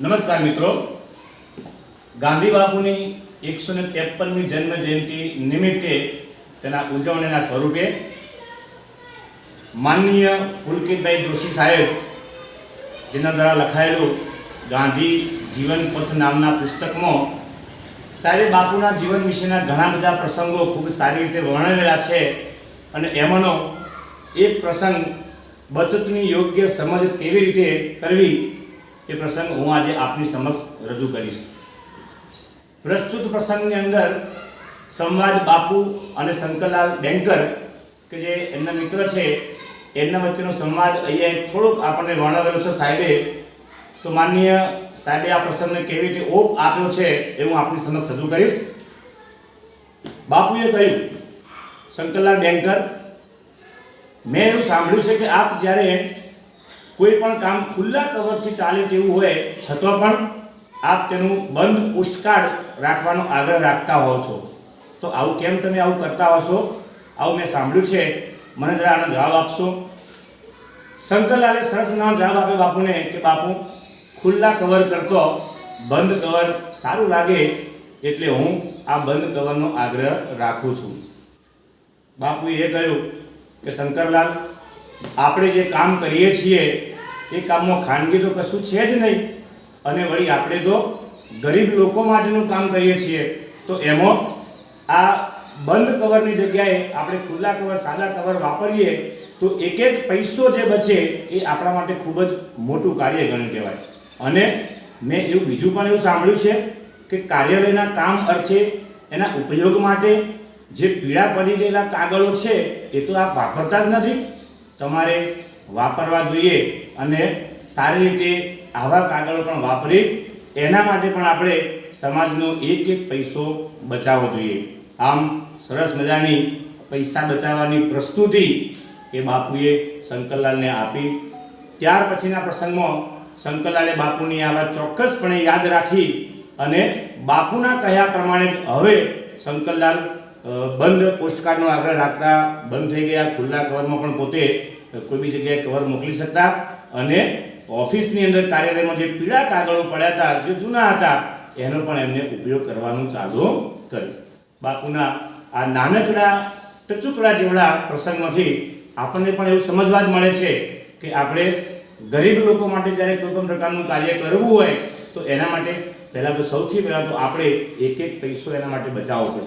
નમસ્કાર મિત્રો. ગાંધી બાપુની એકસો ને ત્રેપનમી જન્મ જયંતિ નિમિત્તે તેના ઉજવણીના સ્વરૂપે માનનીય પુલકિતભાઈ જોશી સાહેબ, જેના દ્વારા લખાયેલું ગાંધી જીવન પથ નામના પુસ્તકમાં સાહેબ બાપુના જીવન વિશેના ઘણા બધા પ્રસંગો ખૂબ સારી રીતે વર્ણવેલા છે અને એમાંનો એક પ્રસંગ બચતની યોગ્ય સમજ કેવી રીતે કરવી એ પ્રસંગ હું આજે આપની સમક્ષ રજૂ કરીશ. પ્રસ્તુત પ્રસંગની અંદર સંવાદ બાપુ અને શંકરલાલ બેન્કર કે જે એમના મિત્ર છે, એમના વચ્ચેનો સંવાદ અહીંયા થોડોક આપણને વર્ણવેલો છે સાહેબે. તો માનનીય સાહેબે આ પ્રસંગને કેવી રીતે ઓપ આપ્યો છે એ હું આપની સમક્ષ રજૂ કરીશ. બાપુએ કહ્યું, શંકરલાલ બેન્કર મેં એવું સાંભળ્યું છે કે આપ જ્યારે કોઈ પણ કામ ખુલ્લા કવરથી ચાલે તેવું હોય, છતાં પણ આપ તેનું બંધ પોસ્ટકાર્ડ રાખવાનો આગ્રહ રાખતા હોવ છો. તો આવું કેમ તમે આવું કરતા હશો? આવું મેં સાંભળ્યું છે. મને જરા આનો જવાબ આપશો? શંકરલાલે સરસ મજાનો જવાબ આપ્યો બાપુને કે, બાપુ, ખુલ્લા કવર કરતો બંધ કવર સારું લાગે એટલે હું આ બંધ કવરનો આગ્રહ રાખું છું. બાપુએ એ કહ્યું કે, શંકરલાલ, આપણે જે કામ કરીએ છીએ એ કામમાં ખાનગી તો કશું છે જ નહીં. અને વળી આપણે તો ગરીબ લોકો માટેનું કામ કરીએ છીએ. તો એમાં આ બંધ કવરની જગ્યાએ આપણે ખુલ્લા કવર, સાદા કવર વાપરીએ, તો એક એક પૈસો જે બચે એ આપણા માટે ખૂબ જ મોટું કાર્ય ગણ્યું કહેવાય. અને મેં એવું બીજું પણ એવું સાંભળ્યું છે કે કાર્યાલયના કામ અર્થે એના ઉપયોગ માટે જે પીળા પડી ગયેલા કાગળો છે એ તો આપ વાપરતા જ નથી. તમારે વાપરવા જોઈએ અને સારી રીતે આવા કાગળો પણ વાપરી એના માટે પણ આપણે સમાજનો એક એક પૈસો બચાવવો જોઈએ. આમ સરસ મજાની પૈસા બચાવવાની પ્રસ્તુતિ એ બાપુએ શંકરલાલને આપી. ત્યાર પછીના પ્રસંગમાં શંકરલાલે બાપુની આ વાત ચોક્કસપણે યાદ રાખી અને બાપુના કહ્યા પ્રમાણે હવે શંકરલાલ બંધ પોસ્ટકાર્ડનો આગ્રહ રાખતા બંધ થઈ ગયા. ખુલ્લા કવરમાં પણ પોતે કોઈ બી જગ્યાએ કવર મોકલી શકતા અને ઓફિસની અંદર કાર્યાલયમાં જે પીળા કાગળો પડ્યા હતા, જે જૂના હતા, એનો પણ એમને ઉપયોગ કરવાનું ચાલુ કર્યું. બાપુના આ નાનકડા, ટચુકડા જેવડા પ્રસંગમાંથી આપણને પણ એવું સમજવા જ મળે છે કે આપણે ગરીબ લોકો માટે જ્યારે કોઈ પણ પ્રકારનું કાર્ય કરવું હોય, તો એના માટે પહેલાં તો સૌથી પહેલાં તો આપણે એક એક પૈસો એના માટે બચાવવો પડશે.